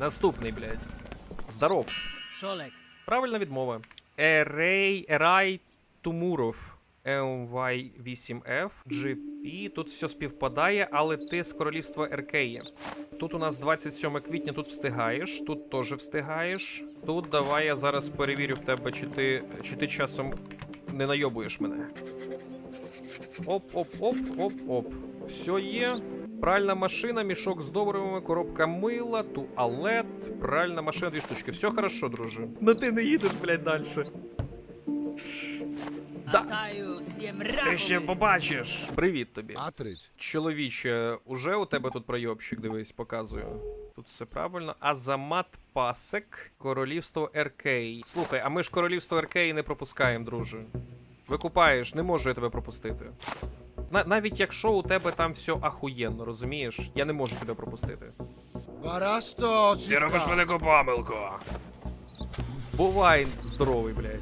Наступний, блядь. Здоров. Шолек. Правильна відмова. Ерей, Ерай Тумуров. MY8F, GP, тут все співпадає, але ти з королівства РК. Тут у нас 27 квітня, тут встигаєш, тут теж встигаєш. Тут давай я зараз перевірю в тебе, чи ти, чи ти часом не найобуєш мене. Оп, оп, оп, оп, оп. Все є. Пральна машина, мішок з добривами, коробка мила, туалет, пральна машина, дві штучки. Все хорошо, друже. Ну ти не їдеш, блядь, далі. Да. Ти ще побачиш. Привіт тобі. Атрич. Чоловіче, уже у тебе тут пройобщик, дивись, показую. Тут все правильно. Азамат Пасек, королівство РК. Слухай, а ми ж королівство РК не пропускаємо, друже. Викупаєш, не можу я тебе пропустити. На- навіть якщо у тебе там все ахуєнно, розумієш? Я не можу тебе пропустити. Барасто, велику помилку. Бувай здоровий, блядь.